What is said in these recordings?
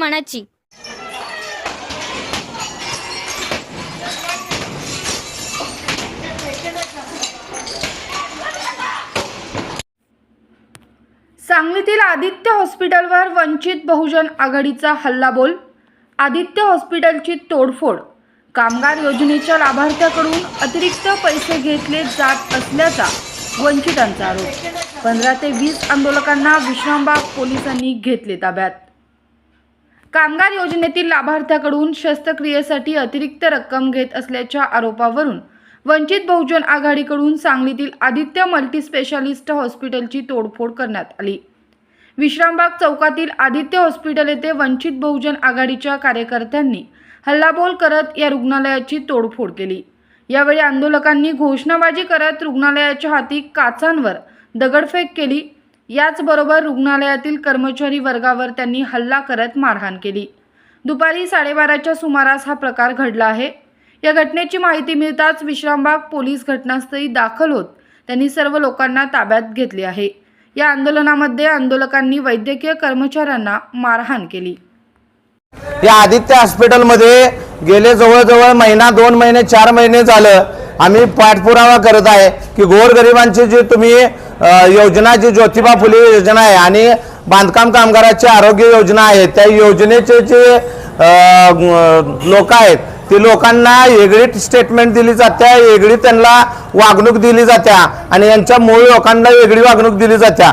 मनाची. सांगलीतील आदित्य हॉस्पिटलवर वंचित बहुजन आघाडीचा हल्लाबोल आदित्य हॉस्पिटलची तोडफोड कामगार योजनेच्या लाभार्थ्याकडून अतिरिक्त पैसे घेतले जात असल्याचा वंचितांचा आरोप. पंधरा ते वीस आंदोलकांना विश्रामबाग पोलिसांनी घेतले ताब्यात. कामगार योजनेतील लाभार्थ्याकडून शस्त्रक्रियेसाठी अतिरिक्त रक्कम घेत असल्याच्या आरोपावरून वंचित बहुजन आघाडीकडून सांगलीतील आदित्य मल्टीस्पेशालिस्ट हॉस्पिटलची तोडफोड करण्यात आली. विश्रामबाग चौकातील आदित्य हॉस्पिटल येथे वंचित बहुजन आघाडीच्या कार्यकर्त्यांनी हल्लाबोल करत या रुग्णालयाची तोडफोड केली. यावेळी आंदोलकांनी घोषणाबाजी करत रुग्णालयाच्या हाती काचांवर दगडफेक केली. याचबरोबर रुग्णालयातील कर्मचारी वर्गावर त्यांनी हल्ला करत मारहाण केली. दुपारी साडेबाराच्या सुमारास हा प्रकार घडला आहे. या घटनेची माहिती मिळताच विश्रामबाग पोलीस घटनास्थळी दाखल होत त्यांनी सर्व लोकांना ताब्यात घेतले आहे. या आंदोलनामध्ये आंदोलकांनी वैद्यकीय कर्मचाऱ्यांना मारहाण केली. या आदित्य हॉस्पिटलमध्ये गेले जवळजवळ महिना दोन महिने चार महिने झालं. आम्ही पाठपुरावा करत आहे की गोरगरिबांचे जे तुम्ही योजना जी ज्योतिबा फुले योजना आहे आणि बांधकाम कामगाराची आरोग्य योजना आहे त्या योजनेचे जे लोक आहेत ते लोकांना वेगळी स्टेटमेंट दिली जाते वेगळी त्यांना वागणूक दिली जात्या आणि यांच्या मूळ लोकांना वेगळी वागणूक दिली जात्या.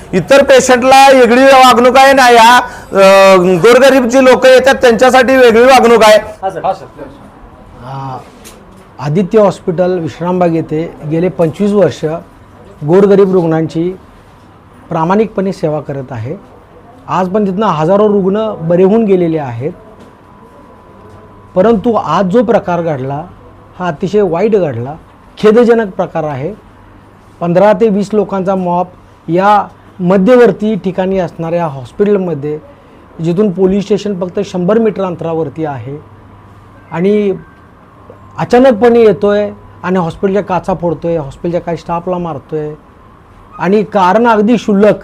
इतर पेशंटला वेगळी वागणूक आहे ना या गोरगरीब जी लोक येतात त्यांच्यासाठी वेगळी वागणूक आहे. आदित्य हॉस्पिटल विश्रामबाग येथे गेले पंचवीस वर्ष गोरगरीब रुग्णांची प्रामाणिकपणे सेवा करत आहे. आज पण तिथनं हजारो रुग्ण बरे होऊन गेलेले आहेत. परंतु आज जो प्रकार घडला हा अतिशय वाईट घडला. खेदजनक प्रकार आहे. पंधरा ते वीस लोकांचा मॉप या मध्यवर्ती ठिकाणी असणाऱ्या हॉस्पिटलमध्ये जिथून पोलीस स्टेशन फक्त शंभर मीटर अंतरावरती आहे आणि अचानकपणे येतो आहे आणि हॉस्पिटलच्या काचा फोडतोय हॉस्पिटलच्या काही स्टाफला मारतो आहे आणि कारण अगदी क्षुल्लक.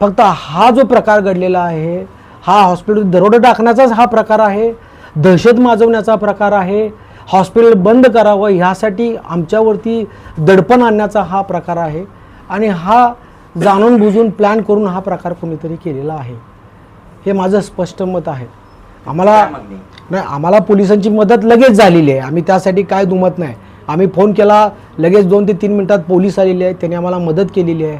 फक्त हा जो प्रकार घडलेला आहे हा हॉस्पिटल दरोडा टाकण्याचाच हा प्रकार आहे दहशत माजवण्याचा प्रकार आहे हॉस्पिटल बंद करावं ह्यासाठी आमच्यावरती दडपण आणण्याचा हा प्रकार आहे. आणि हा जाणून बुजून प्लॅन करून हा प्रकार कोणीतरी केलेला आहे. हे माझं स्पष्ट मत आहे. आम्हाला नाही? आम्हाला पोलिसांची मदत लगेच झालेली आहे. आम्ही त्यासाठी काय दुमत नाही. आम्ही फोन केला लगेच दोन ते तीन मिनिटात पोलीस आलेले आहेत. त्यांनी आम्हाला मदत केलेली आहे.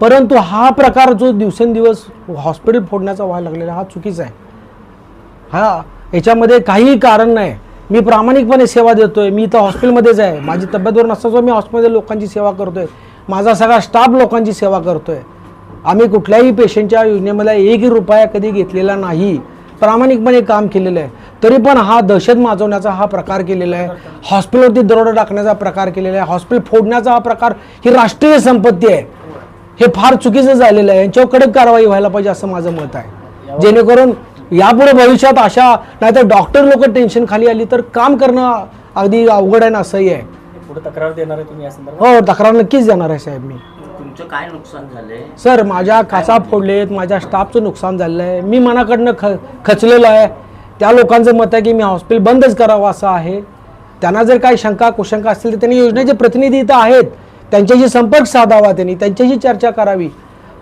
परंतु हा प्रकार जो दिवसेंदिवस हॉस्पिटल फोडण्याचा व्हायला लागलेला हा चुकीचा आहे. हा याच्यामध्ये काहीही कारण नाही. मी प्रामाणिकपणे सेवा देतोय. मी इथं हॉस्पिटलमध्येच आहे. माझी तब्येतवर नसताना मी हॉस्पिटलमध्ये लोकांची सेवा करतोय. माझा सगळा स्टाफ लोकांची सेवा करतोय. आम्ही कुठल्याही पेशंटच्या योजनेमध्ये एकही रुपया कधी घेतलेला नाही. प्रामाणिकपणे काम केलेलं आहे. तरी पण हा दहशत माजवण्याचा हा प्रकार केलेला आहे. हॉस्पिटलवरती दरोडा टाकण्याचा प्रकार केलेला आहे. हॉस्पिटल फोडण्याचा हा प्रकार ही राष्ट्रीय संपत्ती आहे. हे फार चुकीचं झालेलं आहे. यांच्यावर कडक कारवाई व्हायला पाहिजे असं माझं मत आहे. जेणेकरून यापुढे भविष्यात अशा नाहीतर डॉक्टर लोक टेन्शन खाली आली तर काम करणं अगदी अवघड आहे ना असंही आहे. पुढे तक्रार देणार आहे तुम्ही या संदर्भात? हो तक्रार नक्कीच देणार आहे साहेब मी. तुमचं काय नुकसान झालंय? सर माझ्या काचा फोडलेत माझ्या स्टाफचं नुकसान झालेलं आहे मी मनाकडनं ख खचलेलो आहे. त्या लोकांचं मत आहे की मी हॉस्पिटल बंदच करावं असं आहे. त्यांना जर काही शंका कुशंका असतील तर त्यांनी योजनेचे प्रतिनिधी इथं आहेत. त्यांच्याशी संपर्क साधावा त्यांनी त्यांच्याशी चर्चा करावी.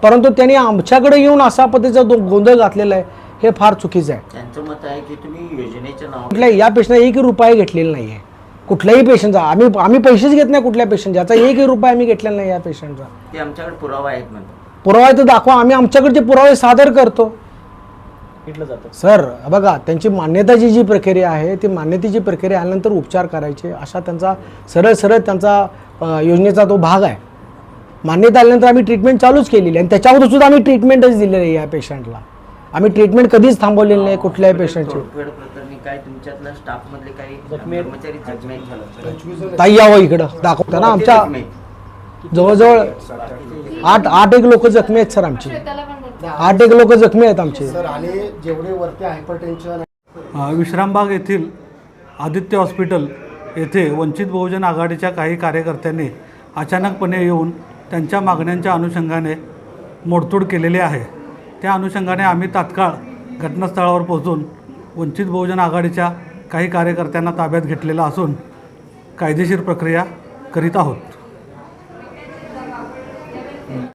परंतु त्यांनी आमच्याकडे येऊन असा पद्धतीचा दो गोंधळ घातलेला आहे हे फार चुकीचं आहे. त्यांचं मत आहे की तुम्ही योजनेच्या नाव कुठल्या या पेशंटला एकही रुपया घेतलेला नाही आहे कुठल्याही पेशंटचा. आम्ही आम्ही पैसेच घेत नाही कुठल्या पेशंटचा याचा एकही रुपया आम्ही घेतलेला नाही या पेशंटचा ते आमच्याकडे पुरावा आहेत म्हणतात. पुरावा तर दाखवा. आम्ही आमच्याकडचे पुरावे सादर करतो. घेतलं जातं. सर बघा त्यांची मान्यताची जी प्रक्रिया आहे ती मान्यतेची प्रक्रिया आल्यानंतर उपचार करायचे. असा त्यांचा सरळ सरळ त्यांचा अ, योजनेचा तो भाग आहे. मान्यता आल्यानंतर आम्ही ट्रीटमेंट चालूच केलेली आहे. आणि त्याच्यावर सुद्धा आम्ही ट्रीटमेंटच दिलेली आहे या पेशंटला आम्ही ट्रीटमेंट कधीच थांबवलेली नाही कुठल्याही पेशंटची तोडफेड प्रकरणी काय तुमच्यातल्या स्टाफ मधले काही जखमी आहेत? कर्मचारी जखमी आहेत? ताई यावं इकडं. दाखवताना किती आमच्या? जवळजवळ आठ आठ एक लोक जखमी आहेत सर आमची. आठ एक लोक जखमी आहेत आमचे. विश्रामबाग येथील आदित्य हॉस्पिटल येथे वंचित बहुजन आघाडीच्या काही कार्यकर्त्यांनी अचानकपणे येऊन त्यांच्या मागण्यांच्या अनुषंगाने मोडतोड केलेली आहे. त्या अनुषंगाने आम्ही तात्काळ घटनास्थळावर पोहोचून वंचित बहुजन आघाडीच्या काही कार्यकर्त्यांना ताब्यात घेतलेला असून कायदेशीर प्रक्रिया करीत आहोत.